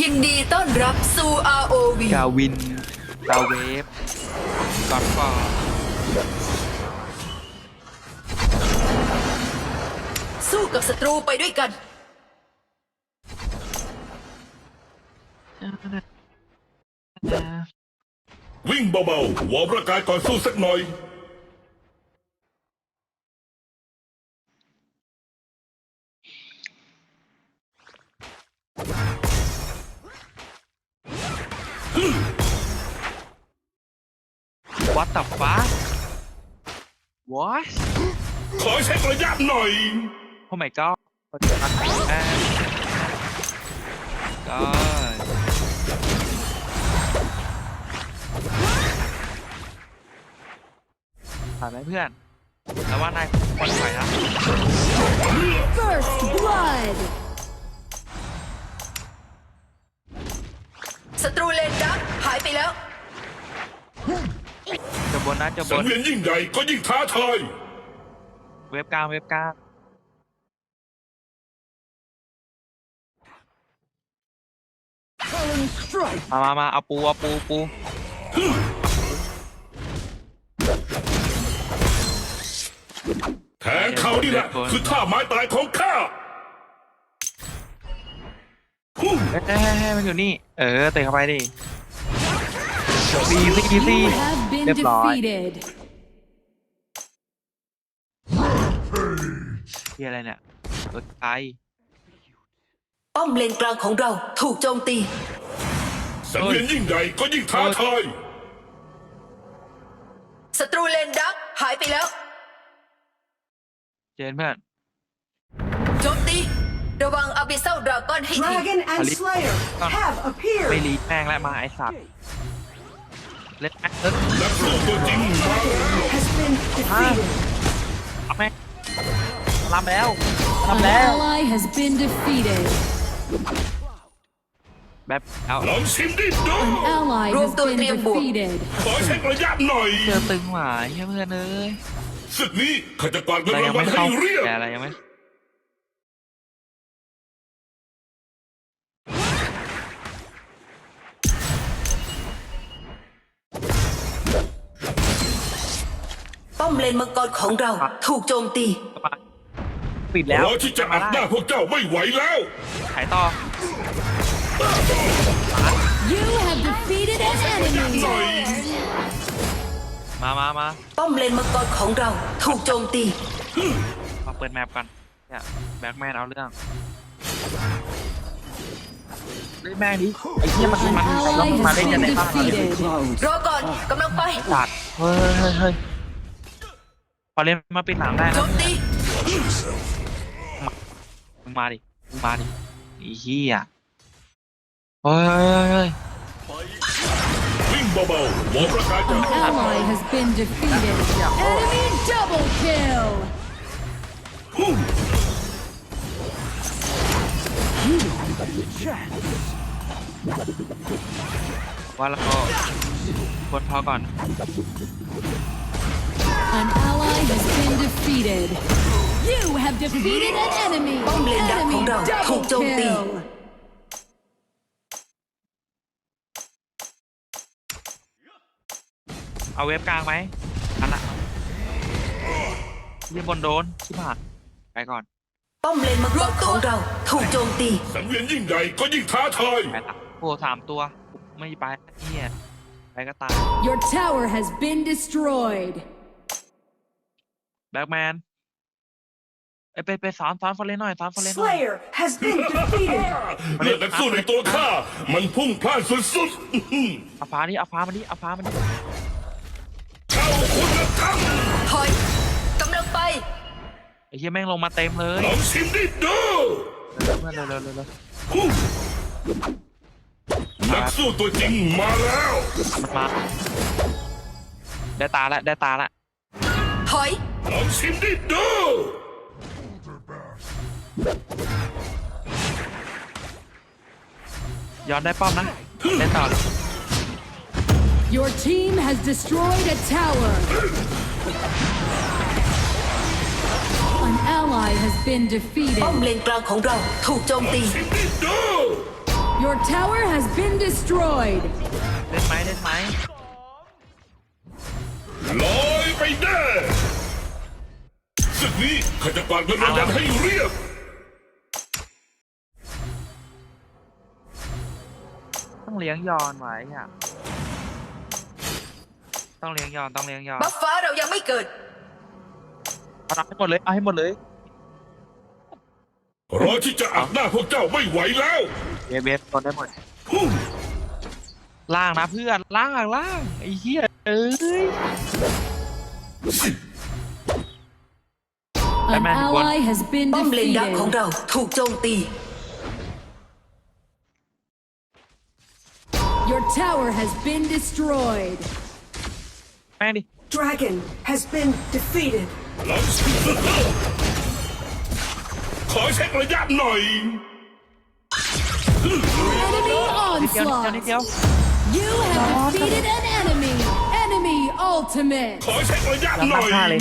ยินดีต้อนรับสู่ ROV กาวินกาเวฟกอดฟอร์สู้กับศัตรูไปด้วยกัน วิ่งเบาๆวอร์มร่างกายก่อนสู้สักหน่อย วัตถุฟ้า what ขอเช็คระยะหน่อยโอ้ my god ปัจจุบันแม่ก็ผ่านไหมเพื่อนแล้วว่านายควรถอยนะ First blood! ศัตรูเลนดักหายไปแล้วจะบนนะจะบสังน เวียนยิ่งใหญ่ก็ยิ่งท้าทาย เว็บกลางเว็บกลางมามามาเอาปูเอาปูปูแทงเขานี่แหละ คือท่าไม้ตายของข้าฮู้ เฮ้ยเฮ้ยเฮ้ยเฮ้ยมันอยู่นี่ เออเตะเข้าไปดิซีซีซี You have been เรียบร้อย defeated. ที่อะไรเนี่ยรถไฟป้อมเลนกลางของเราถูกโจมตี สังเวียนยิ่งใหญ่ก็ยิ่งท้าทาย ศัตรูเลนดักหายไปแล้ว เจนเพื่อน โจมตี ระวังอาบิเซลดราก้อนให้ที Dragon and Ali- Slayer have ไม่ appeared. รีแม่งและมาไอสัตว์เล่นแม่งเล่นนักสู้ตัวจริงมาแล้ว Has been defeated. เอาแม่งทำแล้ว An ทำแล้ว ally has been defeated. แบบเอาลองชิมดิดู Ally has Rome tôi been tiêm buộc. defeated. ขอเช็คระยะหน่อยเจอตึงหมาเฮ้ยเพื่อนเอ้ยศึกนี้ข้าจะกวาดเงินแต่รายังงวัไม่ลให้เข้าเรียบแต่อะไรยังไม่ อมเลนมังกรของเรา ถูกโจมตี ปิดแล้วเราที่จะอัดหน้าพวกเจ้าไม่ไหวแล้ว ขายต่อ You have defeated an หน่อย enemy. มามามาป้อมเลนมังกรของเรา ถูกโจมตี มาเปิดแมปกันเนี่ยแบ็กแมนเอาเรื่องเล่นแม่งดิไอ้เหี้ยมัน An มัน ally มา has เล่นกันใน been บ้านเราดิ defeated. รอก่อนกำลังไปจัดเฮ้ยเฮ้ยเฮ้ยพ อเล่นมาปิดหลังได้โจนะมตีมึงมาดิมึงมาดิไอ้เหี้ยเฮ้ยเฮ้ยเฮ้ยวิ่งเบาๆวอร์มร่างกายก่อน Ally has been defeated. Enemy double kill. ฮู้ว่าเราก็กดพอก่อน An ally has been defeated. You have defeated an enemy. ป้อมเลนดักของ Enemy เราถูก double โจมตี kill. เอาเว็บกลางไหมอันละเรียบนโดนชิบหายไปก่อนป้อมเลนมังกรของเราถูกโจมตี สังเวียนยิ่งใหญ่ก็ยิ่งท้าทาย ไปละโอ้สามตัว ไม่ไปเฮียไปก็ตาย Your tower has been destroyed. แบ็กแมนไปไปไปสอนสอนฟอร์เรนหน่อยสอนฟอร์เรนหน่อย Slayer has been defeated. เลือดนักสู้ในตัวข้า มันพุ่งพล่านสุดๆอื้อหือเอาฟ้าดิเอาฟ้ามาดิเอาฟ้ามาดิเข้าคุณธรรมถอยกำลังไป ไอ้เฮียแม่งลงมาเต็มเลยลองชิมดิดูเร็วเร็วเร็วเร็วเร็วฮู้นักสู้ตัวจริงมาแล้ว มันมาได้ตาละได้ตาละถอย ลองชิมดิดู ย้อนได้ป้อมนะเล่นต่อเลย Your team has destroyed a tower. An ally has been ป้อม defeated. เลนกลางของเราถูกโจมตี ชิมดิดู Your tower has been destroyed. เล่นไหมเล่นไหม ลอยไปแน่ ศึกนี้ข้าจะกวาดเงินรางวัลให้เรียบต้องเลี้ยงยอนไว้อะต้องเลี้ยงยอนต้องเลี้ยงยอนบัฟฟ้าเรายังไม่เกิดเอาให้หมดเลยเอาให้หมดเลยรอที่จะอัดหน้าพวกเจ้าไม่ไหวแล้วเบสเบสคนได้หมดฮู้ล่างนะเพื่อนล่างล่างไอ้เหี้ยเอ้ย An Batman, you ally has been ป้อมเลนดักของ defeated. เราถูกโจมตี Your tower has been destroyed. แม่งดิ Dragon has been defeated. หลังขอเช็คระยะหน่อย Enemy นิดเดียวนิดเดียวนิด onslaught. เดียว You have defeated an enemy. Enemy ultimate. ขอเช็คระยะ แล้ว หน่ ตั้ อง ย ค่าเลย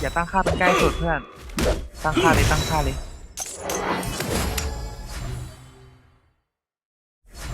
อย่าตั้งค่าเป็นใกล้สุดเพื่อน ตั้งค่าเลยตั้งค่าเลย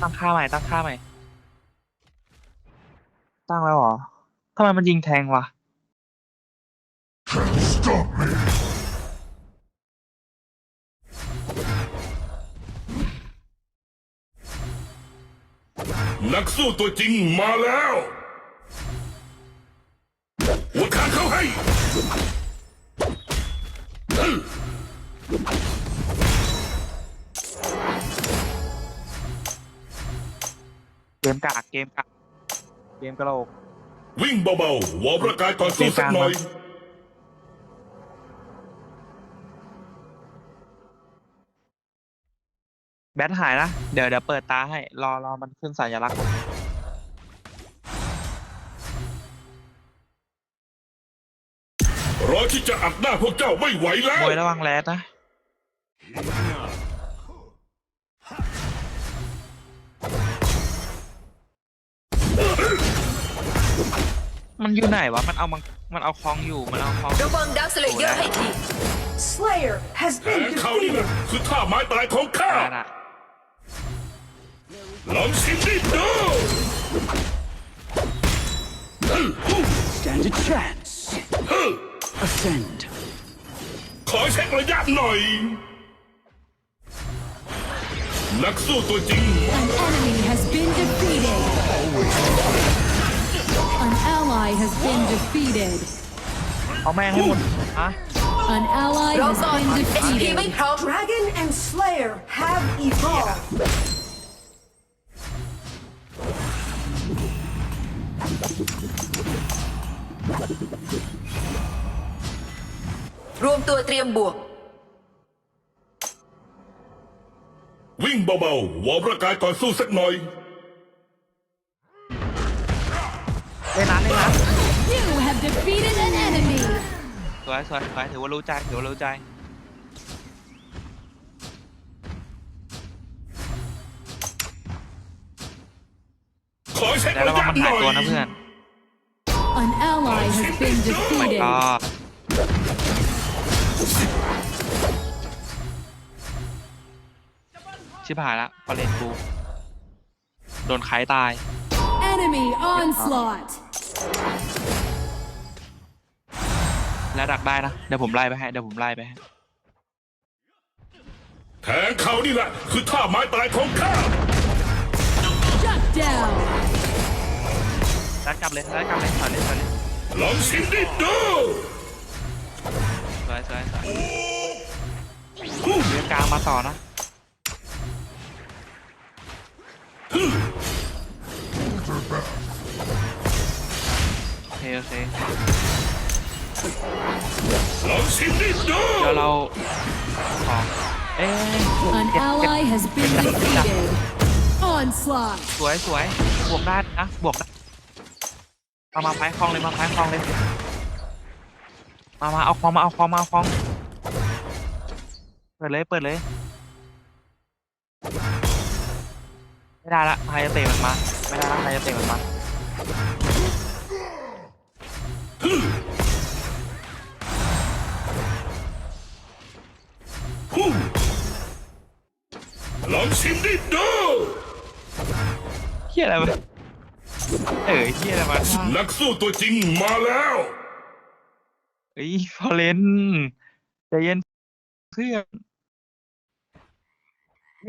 ตั้งค่าใหม่ตั้งค่าใหม่ ตั้งแล้วเหรอทำไมมันยิงแทงวะนักสู้ตัวจริงมาแล้ว หัวขาเข้าให้เกมกากเกมกากเกมกระโหลกวิ่งเบาๆวอร์มร่างกายก่อนสู้สักหน่อย แบทหายนะ เดี๋ยวเดี๋ยวเปิดตาให้ รอรอมันขึ้นสัญลักษณ์รอ ที่จะอัดหน้าพวกเจ้าไม่ไหวแล้วมวยระวังแรดนะ มันอยู่ไหนวะ มันเอามันมันเอาคลองอยู่ มันเอาคลองระวังดักสเลเยอร์ให้ที Slayer has แผล been เขานี่แหละ defeated. คือท่าไม้ตายของข้าได้ละลองชิมดิดู Stand a chance. Ascend. ขอเช็คระยะหน่อย นักสู้ตัวจริง An enemy has been defeated. An ally has been defeated. เอาแม่งให้หมดอะ An ally รอ has ก่อน been HP ไม่ defeated. พร้อม Dragon and Slayer have evolved. วมตัวเตรียมบวก วิ่งเบาๆวอร์มร่างกายก่อนสู้สักหน่อยเล่นนะเล่นนะ You have defeated an enemy. สวยสวยสวยถือว่ารู้ใจถือว่ารู้ใจ ขอเช็คแต่ระระวังยะมันหหายน่อยตัวนะเพื่อน An ally has been defeated. ก็ ชิบหายละประเด็นกู โดนขายตาย Enemy onslaught. แล้วดักได้นะ เดี๋ยวผมไล่ไปให้ เดี๋ยวผมไล่ไปให้แทงเขานี่แหละ คือท่าไม้ตายของข้า Shut down. แล้วกลับเลยแล้วกลับเลยถอยเลยถอยเลยลองชิมดิดูส วยสวยสวยเรียงกลางมาต่อนะโอเคโอเคลองชิมดิดูเดี๋ยวเราขอเอ๊ะ An ally has been defeated. Onslaught. สวยสวยบวกได้นะบวกได้เอามาไฟคลองเลยมาไฟคลองเลย มามาเอาคลองมาเอาคลองมาเอาคลองเปิดเลยเปิดเลยไม่ได้ละไฮจะเตะมันมาไม่ได้ละไฮจะเตะมันมาฮู้องชิมดิดูเฮียอะไรวะเออเฮียอะไรวะนักสู้ตัวจริงมาแล้ว เอ้ยฟอเรนใจเย็นเพื่อน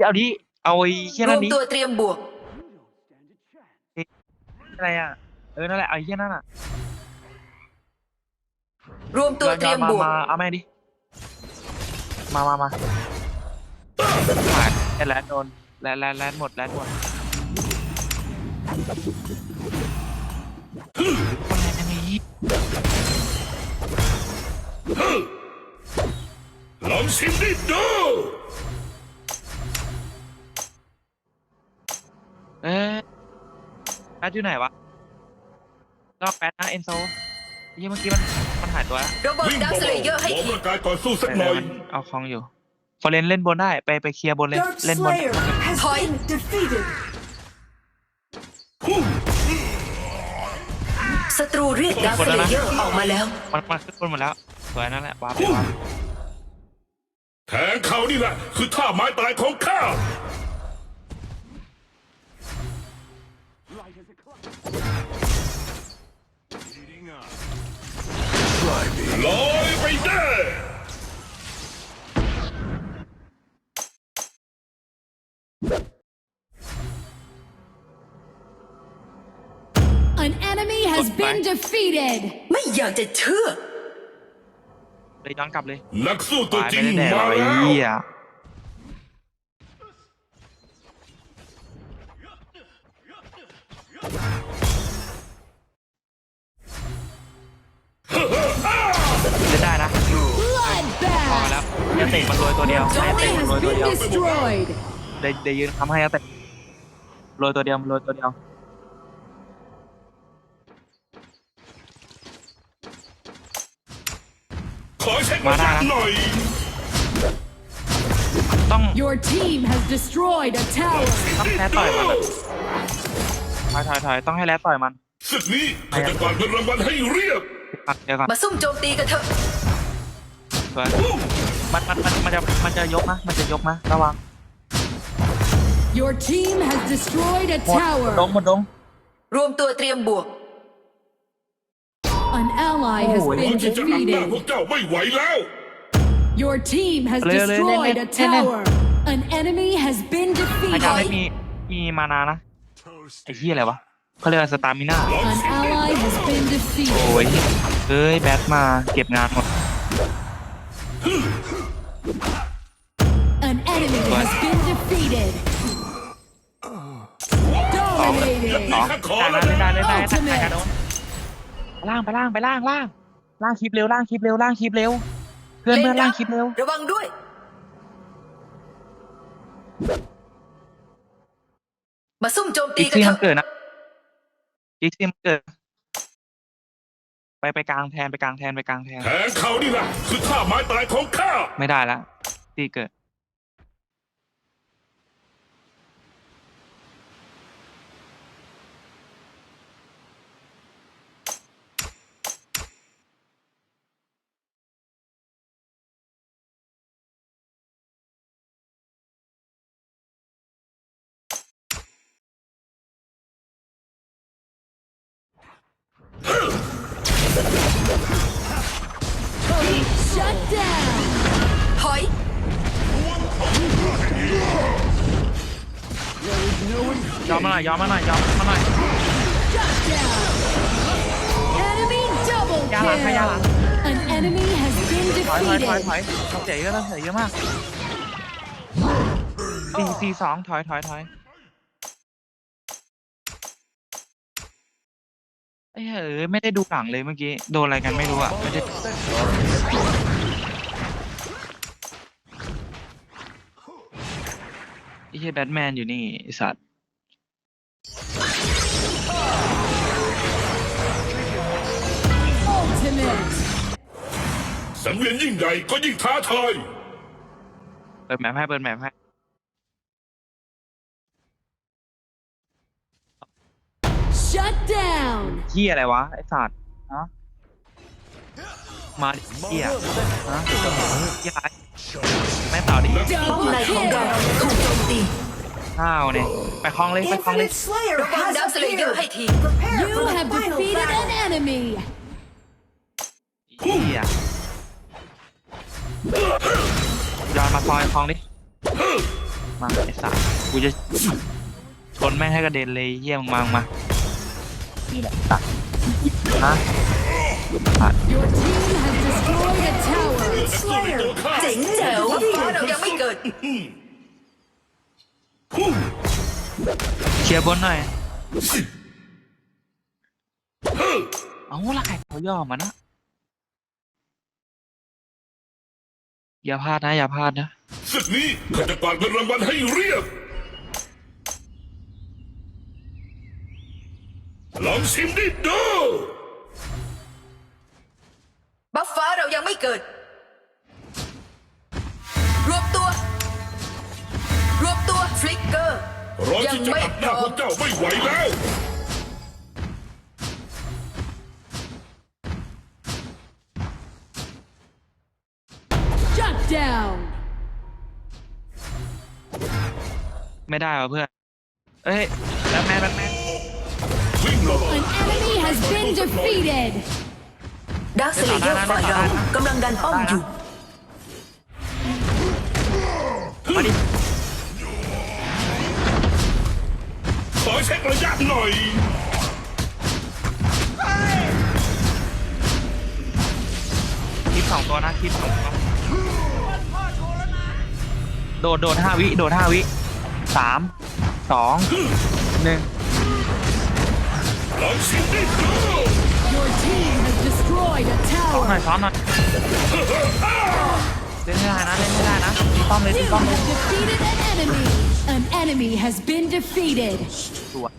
เอาดิเอาไอ้เฮียรนั่วนมดิตัวเตรียมบวก อะไรอะเออนั่นแหละเอาไอ้เฮียนั่นอะรวมตัวเตรียมมาบวก มาเอาแม่งดิมามามาผ่านแลนโดนแลนแลนแลนหมดแลนหมดคนแลนยังไง ลองชิมดิดูเอ๊ะแป๊ดอยู่ไหนวะรอบแป๊ดนะเอนโซเฮ้ยเมื่อกี้มันมันหายตัวแล้วระวังวิ่งดักเบาสเลเยอร์ให้ๆวอร์มทีร่างกายก่อนสู้สักหเดี๋น่ยอวยมันเอาคลองอยู่ฟอเรนเล่นบนได้ไปไปเคลียร์บนเลย Dark เล่นบน Slayer has Thôi. been defeated. ฮู้ศัตรูเรียกดักสเลเยอร์ออกมาแล้ว มันมันขึ้นบนหมดแล้ว สวยนั่นแหละว้าร์ปไปว้าร์ปแทงเขานี่แหละ คือท่าไม้ตายของข้าลอยไปได้ An enemy has been defeated. ไม่อยากจะเชื่อ เลยย้อนกลับเลยนักสู้ตัวตายจริไม่งได้แน่หรมาอกไอ้แล้ว เหี้ยเล่นได้นะพอ Bloodbath. แล้วยันเตะมันโรยตัวเดียวให้เตะ Enemy มันโรย has ตัวเดี been ยว destroyed. เดยวเดยวยืนทำให้ยันเตะโรยตัวเดียวมันโรยตัวเดียว ขอเช็คมาสัก หน่อยต้อง Your team has destroyed a tower. ต้องแลต่อยมันอะถอยถอยถอยต้องให้แลต่อยมันศึกนี้ข้าจะกวาดเงินรางวัลให้เรียบพักเดี๋ยวก่อนมาซุ่มโจมตีกันเถอะสวยมันมันมันมันจะมันจะยกนะมันจะยกนะระวัง Your team has destroyed a หมด tower. ดงหมดดง รวมตัวเตรียมบวก An ally has Oh, เรา been ที่จะนำหน้าพว defeated. กเจ้าไม่ไหวแล้ว Your team has Leo, Leo, Leo, destroyed Leo, a Leo, Leo. tower. An enemy has been พยายาม defeated. ไม่มีมีมานานะไอ้เหี้ยอะไรวะเขาเรียกว่าสตามิน่า An ally has been โอ้ย defeated. เอ้ย แบทมาเก็บงานหมด An enemy has been defeated. สอง Dominating. สองกลางนั้นไม่ได้ไม่ได้ไม่ได้กระโดนล่างไปล่างไปล่างล่างล่างคลิปเร็วล่างคลิปเร็วล่างคลิปเร็ว เพื่อนเพื่อนล่างคลิปเร็ว ระวังด้วย มาซุ่มโจมตีอีกกันซี่เถมันอะเกิดนะอีกซี่มันเกิด ไปไปกลางแทนไปกลางแทนไปกลางแทนแทงเขานี่แหละคือท่าไม้ตายของข้า ไม่ได้ละตีเกิด อมมาหน่อยยอมมาหน่อยยอมมาหน่อย Shut down. Enemy double ยาหลังใครยาหลัง kill. An enemy has been ถอยถอยถอยถ defeated. อยเราเสียเยอะเราเสียเยอะมากสี่สี่สองถอยถอยถอยไอ้เหี้ยเอ้ยไม่ได้ดูหลังเลยเมื่อกี้ โดนอะไรกันไม่รู้อะไม่ได้ไอ้เหี้ยแบทแมนอยู่นี่ไอ้สัตว์ สังเวียนยิ่งใหญ่ก็ยิ่งท้าทาย เปิดแมปให้เปิดแมปให้ Shut down. เหี้ยอะไรวะ ไอ้สัตว์ฮะมาดิเหี้ยฮะเหี้ยอะไรไม่ต่อดิป้อม Double ในของเรา kill. ถูกโจมตีข้าวเนี่ยไปคลองเลยไปคลองเลย Infinite Slayer ระวัง has ดักสเลเยอร์ appeared. ให้ที Prepare You for the have final defeated an battle. enemy. เฮีย มาซอยคลองดิ มาไอ้สัสกูจะชนแม่งให้กระเด็นเลยเยี่ยมงมามานี่แหละตัดนะตัด Your team has destroyed a tower. สู้ในตัวข้าเจ๋งแจ๋วฟ้าเรายังไม่เกิด เคลียร์บนหน่อย เอาละใครเขาย่อมานะ อย่าพลาดนะ อย่าพลาดนะศึกนี้ข้าจะกวาดเงินรางวัลให้เรียบลองชิมดิดู บัฟฟ้าเรายังไม่เกิด รวบตัว รวบตัว ฟลิกเกอร์ ร้อนยังที่จะไม่อับพหน้าร้อพวมกเจ้าไม่ไหวแล้ว down. ไม่ได้ว่ะเพื่อน เอ้ยแบทแมนแบทแมนวิ่งระวัง An enemy has been defeated. ดักสเลเยอร์ฝ่ายเรากำลังดันป้อมอยู่ มาดิ ขอเช็คระยะหน่อย คลิปสองตัวนะคลิปสองตัว โดดโดดห้าวิ โดดห้าวิสามสองหนึ่งลองชิมดิดู Your team has destroyed a ซ้อนหน่อย tower. ซ้อนหน่อยเล่นไม่ได้นะเล่นไม่ได้นะตีป้อมเลยตี You ป้อมเลย have defeated an enemy. An enemy has been defeated. สวย